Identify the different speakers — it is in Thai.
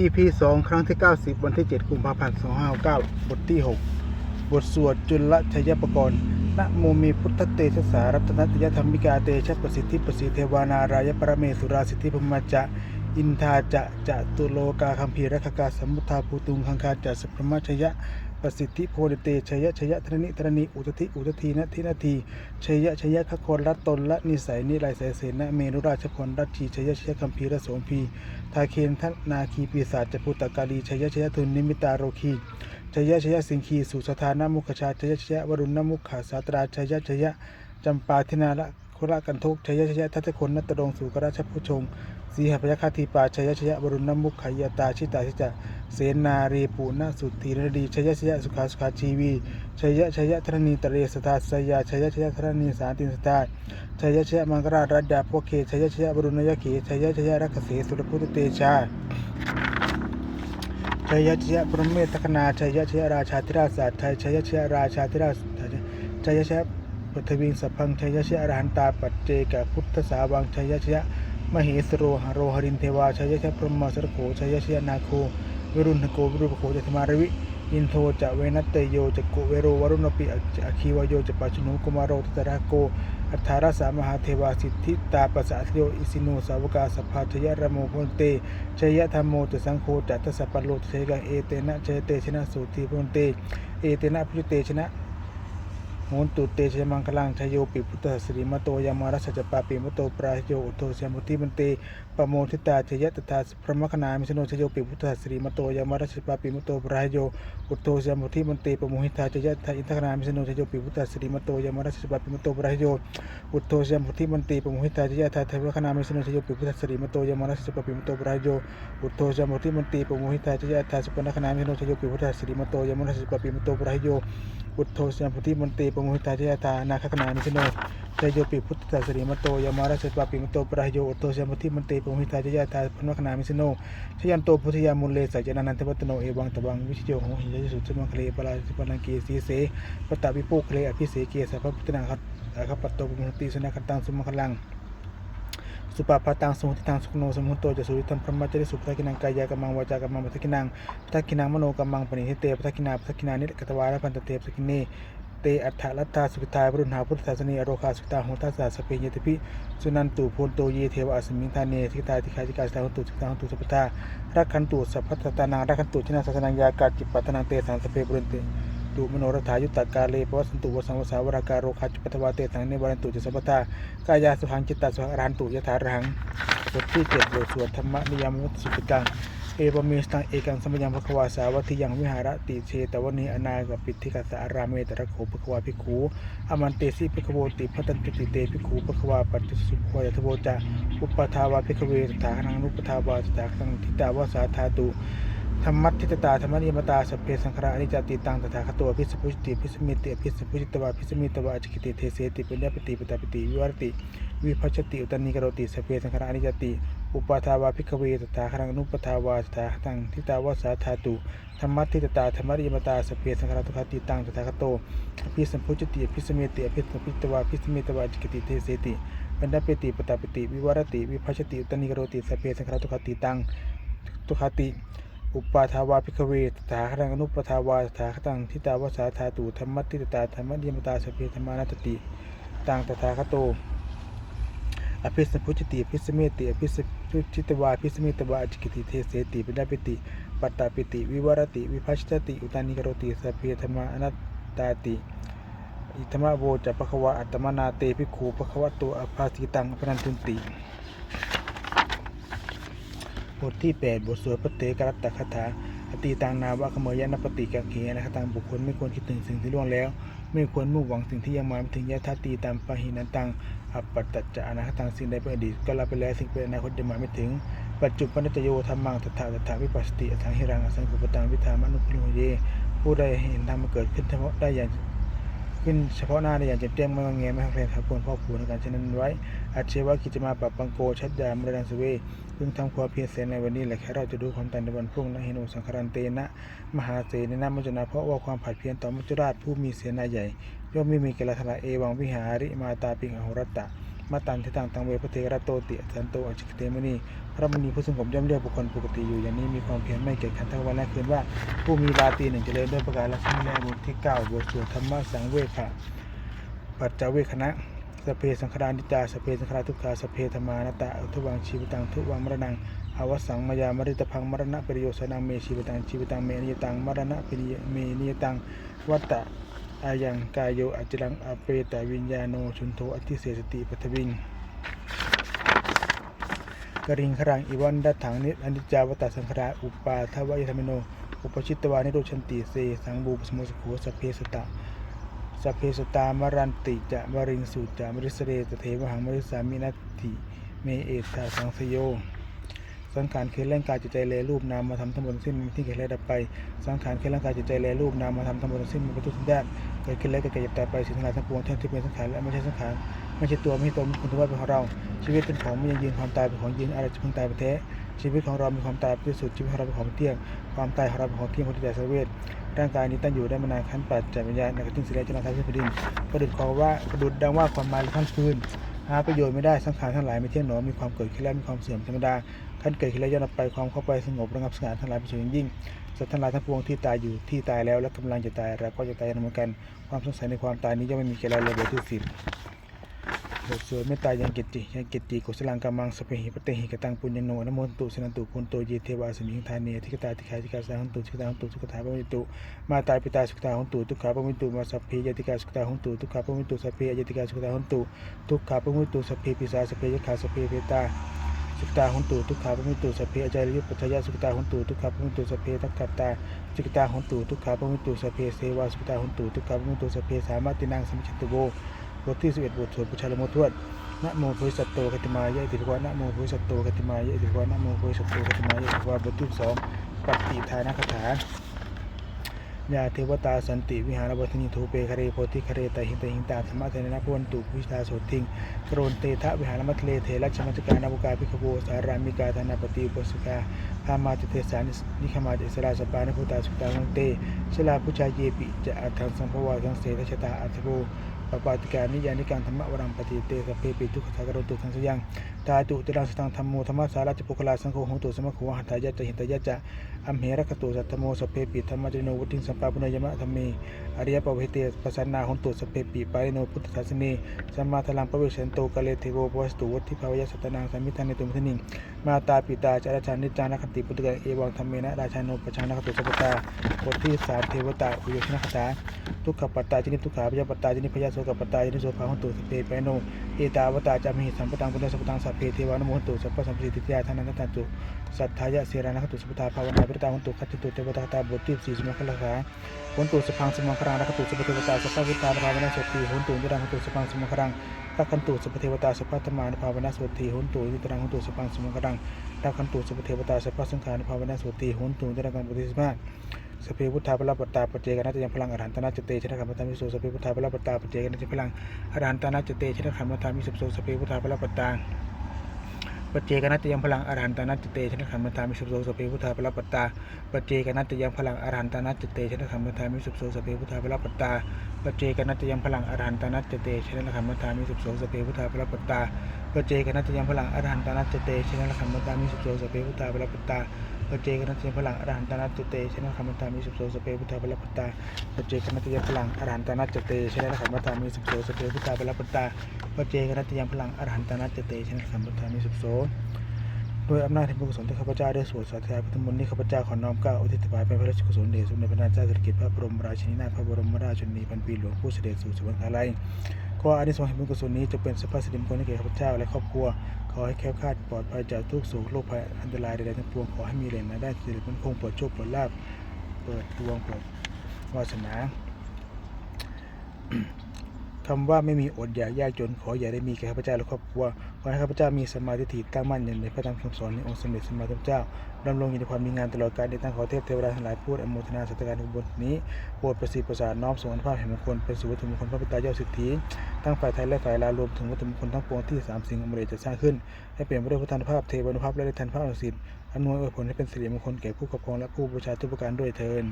Speaker 1: EP 2 ครั้งที่ 90 วันที่ 7 กุมภาพันธ์2569 บทที่ 6 บทสวดจุลชยปกรณ์นะโมมีพุทธเตชะสารัตนตยธรรมิกาเตชะประสิทธิประสิทธิเทวานารายปรเมสุราสิทธิพมจะ อินทาจะจะตุโลกาคัมภีรคกาสมุทธาภูตุงคังคาจะสัพพมัชยะ ประสิทธิโพธิเตชยะชยะธรณิธรณีอุตติอุตทีนะทินาทีชยะชยะขคนละตนละนิสัยนิไรสายเสนะเมนุราชพลรัชชีชยะชยะคัมภีรโสมพีทาเคนทันาคีปีศาจจพุตตกาลีชยะชยะทุนนิมิตาโรคีชยะชยะสิงคีสุสธานามุขชาชยะชยะวรุณนมุขขาสาตราชยะชยะจำปาธินาละโครากันทุกชยะชยะทัตคนนัตตรงสุกราชผู้ชงสีหพยคาทีปาชยะชยบรุณนมุขขยตาชิตาชิจะ เสนาเรปูณสุธีรดีชยชยสุขาสุขาชีวีชยชยธรณีตเรสตาสยาชยชยธรณีสาตินสตาชยชยมังกรารัตดาโพเคชยชยบรุณยเกชยชยรักเสสุรพุทธเตชาชยชยพรหมเมตคณาชยชยราชาธิราชสัตไทยชยชยราชาธิราชชยชยปทวิงสัพพังชยชยอรหันตาปัจเจกพุทธสาวังชยชยมเหสโรหโรหรินเทวาชยชะพรหมสรโขชยชยนาโค วิรุณโกวิรุปโขจตมารวิอินโทจะเวนัตเตโยจะโกเวโรวรุณปิอคีวโยจะปัจจุกุมารโรตตระโก อัฏฐารสามหาเทวาสิทธิตาปัสสะโยอิสิโนสาวกาสพพาชยระโมพุนเตชยธรรมโมจะสังโฆจัตตสัปปโลเทกังเอเตนะชเตชนะสุตีพุนเต เอเตนะพุทเตชนะ โหนตุเตชะมังคลังชโยปิพุทธสริมโตยามารัสจปาปิมโตปรายโยอุโทเสมุติมันเตปโมทิตาชยตถาพระมคณามิสโนชโยปิพุทธสริมโตยามารัสจปาปิมโตปรายโยอุโทเสมุติมันเตปโมหิตาชยตถาอินทคณามิสโนชโยปิพุทธสริมโตยามารัสจปาปิมโตปรายโยอุโทเสมุติมันเตปโมหิตาชยตถาเทวคณามิสโนชโยปิพุทธสริมโตยามารัสจปาปิมโตปรายโยอุโทเสมุติมันเตปโมหิตาชยตถาสุปนคณามิสโนชโยปิพุทธสริมโตยามารัสจปาปิมโตปรายโยพุทโธสัมพุทธิมนตรีปมุหิตาเจยตานาคขณานิสโนใจโยปิพุทธสริมโตยามาราชปาปิมโตปรายโยอุทโธสัมพุทธิมนตรีปมุหิตาเจยตาพนคณามิสโนชยันโตพุทธยามุลเลสัจจานันทวัตโนเอวังตวังวิชโยโหหิยสุสมังคเลปราสิปนังเกสีเสปตตวิปุคเลอภิเสเกสัพพุทธนาคัตอาคัปปตโตปมุติสนาคตังสุมังคลัง สุปาปาตังสมุทิตังสุขโนสมุตโตจะสุริตังพระมัจจริสุปทักินังกายกัมมังวาจากัมมังปัทกินังปัทกินังมโนกัมมังปณิหิเตปัทกินาปัทกินานิกตวาระพันตเตปสกินเนเตอัฏฐลัตตาสุขตายบรุณหาพุทธศาสนีอโรคาสุขตาหทัสสะสเปญยติพิสุนันตุโพนโตเยเทวอสมิงทาเนทิตาทิคาจิกาสตาหุตุสิกตาหุตุสัพพทารักขันตุสัพพตตานังรักขันตุชนะศาสนังยากาจิปปัตนังเตสังสเปบรุนเต ตุมโนรถายุตตากาเลปวัสันตุวสังวสาวราการโรคาจุปัทวาเตสังเนวรันตุจะสัพพากายาสุหังจิตตาสุหันตุยถารังบทที่เจ็ดบทสวดธรรมนิยามวัตสุติกังเอวเมสตังเอกังสมยังพระควาสาวัติยังวิหารติเชตวนีอนากปิทิกัสารามเมตระโขภควาภิกขุอมันเตสิภิกขโวติพัตันติติเตภิกขุภควาปัจจุสุภวายทโวจะอุปทาวาภิกขเวสถานังนุปทาวาสถานังทิตาวาสาธาตุ ธรรมัตทิตตาธรรมนิยมตาสเพสังขารอนิจจติตังตถาคตโตพิสพุชติพิสมิติพิสพุชิตวาพิสมิตวาจิกิติเทเสติปุญญปติปตาปติวิวรติวิภัชติอุตนิกโรติสเพสังขารอนิจจติอุปาทาวาภิกเวตถาครังนุปทาวาตถาตังทิตาวาสาธาตุธรรมัตทิตตาธรรมนิยมตาสเพสังขารตุคติตังตถาคตโตพิสมพุชติพิสมิติพิสพุชิตวาพิสมิตวาจิกิติเทเสติปัญญปติปตาปติวิวรติวิภัชติอุตนิกโรติสเพสังขารตุคติตังตุคติ อุปาทาวาภิกเวตถาคตังอนุปทาวาตถาคตังทิตาวสาธาตุธรรมติตตาธรรมนิยมตาสเพธรรมานัตติตังตถาคโตอภิสัมพุจติอภิสเมติอภิสพุจิตวาอภิสเมตวาจิกิติเทเสติปิดาปิติ ปัตตาปิติ วิวรติ วิภัชตติ อุตานิกรติสเพธรรมานัตตาติอิธรรมโวจะปะคะวะอัตมนาเตภิกขุปะคะวะโตอภาสิตังอภนันตุนติ บทที่ 8 บทสวดพระเตกรัตตคถาอติตังนาวะขเมยะนปฏิกังเขนะคตังบุคคลไม่ควรคิดถึงสิ่งที่ล่วงแล้ว ไม่ควรมุ่งหวังสิ่งที่ยังมาถึงยะทัตตีตามปะหินันตังอัปปัตตจะอนาคตังสิ่งใดเป็นอดีตก็รับไปแล้วสิ่งเป็นอนาคตยังมาไม่ถึง ปัจจุบันตโยธรรมังตถาตถาวิปัสสติอทังหิรังอสังคุปตังวิธามนุปโลเยผู้ใดเห็นธรรมเกิดขึ้นเฉพาะได้อย่าง ขึ้นเฉพาะหน้าได้อย่างเจ็บเจ้งไม่งอแงไม่หักแพงทับควรพ่อผูในการเช่นนั้นไว้ อาเชวะกิจมาปรับปังโกชัดยามรดังสเวเพิ่งทำความเพียรเสนในวันนี้แหละแค่เราจะดูความตันในวันพรุ่งนะเฮโนสังคารันเตนะ มหาเสนนะมัจจุนาเพราะว่าความผัดเพียรต่อมัจจุราชผู้มีเสนาใหญ่ย่อมไม่มีกลาทลาเอวังวิหาริมาตาปิงอหรตตะ มาตันทิตังตังเวพระเทระโตติสันโตอจิกเตมณีพระมณีผู้ทรงผมย่อมเรียกบุคคลปกติอยู่อย่างนี้มีความเพียรไม่เกิดขันทั้งวันและคืนว่า ผู้มีราตรีหนึ่งเจริญด้วยประการละครั้งแรกบทที่เก้าบทสวดธรรมะสังเวชะปัจจเวคขณะสเพสังขารนิจาสเพสังขารทุกขาสเพธรรมานตะทุวังชีวิตังทุวังมรณังอวสังมายามริตพังมรณะปริโยสนังเมชีวิตังชีวิตังเมนิยตังมรณะปริยเมนิยตังวัตตะ อายังกายโยอจิรังอเปตวิญญาโนชุนโทอธิเสสติปัทวิงกริงครังอิวันดัตถังนิอนิจจาวตาสังขราอุปาทวายธรรมโน อุปชิตวานิโรชันติเสสังบูปสมุสโขสพเพสตะสพเพสตามรันติจะมริงสุจะมริสเรตเทวหังมริสามินัตติเมเอตาสังสโย สังขารคือร่างกายจิตใจแลรูปนามมาทำทั้งหมดสิ้นมันที่เกิดและดับไปสังขารคือร่างกายจิตใจแลรูปนามมาทำทั้งหมดสิ้นมันเป็นทุกสิ่งได้เกิดขึ้นแล้วก็เกิดดับไปสิ่งทั้งหลายทั้งปวงทั้งที่เป็นสังขารและไม่ใช่สังขารไม่ใช่ตัวไม่ใช่ตนคุณทุกว่าเป็นของเรา ชีวิตเป็นของไม่ยังยืนความตายเป็นของยืนอะไรจะเพิ่งตายไปแท้ชีวิตของเรามีความตายเป็นที่สุดชีวิตของเราเป็นของเที่ยง ความตายของเราเป็นของเที่ยงคนที่แต่สเวทร่างกายนี้ตั้งอยู่ได้มานานขั้นปัจจัยวิญญาณในกระติ้งสิเลจนาทายเพื่อดินประดุดความว่าประดุดดังว่าความหมายขั้นคืนหาประโยชน์ไม่ได้สังขารทั้งหลายไม่เที่ยงหนอมีความเกิดขึ้นแล้วมีความเสื่อมธรรมดา ขั้นเกิดขึ้นแล้วย่อมไปความเข้าไปสงบระงับสงขารทั้งหลายเป็นสิ่งยิ่งสัตว์ทั้งหลายทั้งปวงที่ตายอยู่ที่ตายแล้วและกำลังจะตายเราก็จะตายเหมือนกัน ความสงสัยในความตายนี้ย่อมไม่มีแก่เราเลยบอที่สิบบทสวดเมตตายยังกิตติยังกิตติกุศลังกามังสเปหิปเตหิกตังปุญญโนนโมตุสนันตุพุนโตเยเทวาสมิงทานเนทิกตาติขาติกาสาหันตุทิกตาหันตุสุขตาปมิตุมาตายปิตาสุขตาหันตุทุกขาปมิตุมาสัพเพยติกาสุขตาหันตุทุกขาปมิตุสัพเพยติกาสุขตาหันตุทุกขาปมิตุสัพเพปิสาสัพเพยขาสัพเพเปตา สุขตาหุนตุทุกขาปมิตุสัพเพอจาริยุปัจจยสุขตาหุนตุทุกขาปมิตุสัพเพทักขตาสุขตาหุนตุทุกขาปมิตุสัพเพเสวาสุขตาหุนตุทุกขาปมิตุสัพเพสามารถตินังสมิจตุโบบทที่สิบเอ็ดบทสวดปุชาลโมทวดนะโมพุทธสัตโตกติมายะอิติภวะนะโมพุทธสัตโตกติมายะอิติภวะนะโมพุทธสัตโตกติมายะอิติภวะบทที่สองปฏิทานคาถา ยาเทวตาสันติวิหารวัฒนิโทเปคเรโพธิคเรตหิงตหิงตาธรรมะเทนะพวันตุวิชาโสติงกรนเตทะวิหารมัทเลเทรัชมัจการนาบุกาภิกขโวสารามิกาธนาปฏิปสุกาพามาติเทสานินิขมาติสลาสปานพุตาสุตาหังเตชลาพุชาเยปิจะอัทังสัมภวาทังเสทชตาอัตโภปปาติการนิยานิการธรรมวรังปฏิเตสพเพปิทุกขากรตุทังสยังตาตุติรังสตังธรรมโมธรรมสาราจปุคลาสังโฆหงตุสมะโขหัตถายะจะหิตายะจะอัมเหระคตุสัตโมสพเพปิธรรมจรโนวุติงสมปาปุเนยมะธรรมีอริยปวิเตปสันนาหุนตุสเปปีปาริโนพุทธศาสนีสัมมาทลังปะเวชันโตกะเลเทโวปวัสตุวัตถิภาวยสัตตนังสัมมิทันในตุมทนิงมาตาปิตาจารชานิจานัคติปุตตะเอวังธรรมเมนะราชาโนปชานัคตุสัพพตาบทที่สามเทวตาอุโยชนคตา ทุกขปัตตาจินิทุกขาพยาปัตตาจินิพยาโสกปัตตาจินิโสภาหุตุสพเพไปโนเอตาวตาจามิสัมปตังพุทธสัพตังสัพเพเทวานโมหตุสัพพสัมปสิทธิยาทานันตันตุสัทธายะเสรานัคตุสัพพตาภาวนาพิตาหุตุคัตติตุเทวตาตาบทที่สี่สมังคละคาหนตุสัพังสมังครังรักตุสัพเทวตาสัพพะพุทธาภาวนาสวดทีหนตุนิรังหนตุสัพังสมังครังรักขันตุสัพเทวตาสัพพธรรมานุภาวนาสวดทีหนตุนิรังหนตุสัพังสมังครังรักขันตุสัพเทวตาสัพพสังฆานุภาวนาสวดทีหนตุนิรังกันปฏิสมา สพเพพุทธาพละปัตตาปเจกนัตยังพลังอรหันตนาจเตชนะขัมมตามิโสสพเพพุทธาพละปัตตาปเจกนัตยังพลังอรหันตนาจเตชนะขัมมตามิสุโสสพเพพุทธาพละปัตตาปเจกนัตยังพลังอรหันตนัตเตชนะขันธ์มทามิสุโสสเปพุทธาพละปัตตาปเจกนัตยังพลังอรหันตนัตเตชนะขันธ์มทามิสุโสสเปพุทธาพละปัตตาปเจกนัตยังพลังอรหันตนัตเตชนะขันธ์มทามิสุโสสเปพุทธาพละปัตตาปเจกนัตยังพลังอรหันตนัตเตชนะขันธ์มทามิสุโสสเปพุทธาพละปัตตา ปัจเจกนัตยังพลังอรหันตนัตเตชนะขันธ์มทามิสุโสสเปพุทธาพลปตาปัจเจกนัตยังพลังอรหันตนัตเตชนะขันธ์มทามิสุโสสเปพุทธาพลปตาปัจเจกนัตยังพลังอรหันตนัตเตชนะขันธ์มทามิสุโสด้วยอำนาจแห่งบุญกุศลที่ข้าพเจ้าได้สวดสาธยายพุทธมนต์นี้ข้าพเจ้าขอน้อมกล้าวอุทิศถวายเป็นพระราชกุศลเดชสมเด็จพระนางเจ้าสิริกิติ์พระบรมราชินีนาถพระบรมราชชนีพันปีหลวงผู้เสด็จสู่สวรรคาลัยขออานิสงส์แห่งบุญกุศลนี้จะเป็นสภาพสิริมงคลให้แก่ข้าพเจ้าและครอบครัว ขอให้แคล้วคลาดปลอดภัยจากทุกโศกโรคภัยอันตรายใดๆทั้งปวงขอให้มีแหล่งรายได้สิริมั่นคงเปิดโชคเปิดลาภเปิดดวงเปิดวาสนาคำว่าไม่มีอดอยากยากจนขออย่าได้มีแก่ข้าพเจ้าและครอบครัว ขอให้ข้าพเจ้ามีสมาธิถี่ตั้งมั่นอยู่ในพระธรรมคำสอนในองค์สมเด็จสมมาสัมพุทธเจ้าดำรงอยู่ในความมีงานตลอดกาลในตั้งขอเทพเทวดาทั้งหลายพูดอนุโมทนาสัตการในบทนี้โปรดประสิทธิ์ประสานน้อมส่งอนุภาพแห่งมงคลเป็นสุวัตถุมงคลพระปิตายอดสิทธิทั้งฝ่ายไทยและฝ่ายลาวรวมถึงวัตถุมงคลทั้งปวงที่สามสิ่งอมฤตจะสร้างขึ้น ให้เปลี่ยนไปด้วยพุทธานุภาพเทวานุภาพและฤทธานุภาพศักดิ์สิทธิ์อำนวยอวยผลให้เป็นสิริมงคลแก่ผู้ครอบครองและผู้บูชาทุกประการด้วยเทิน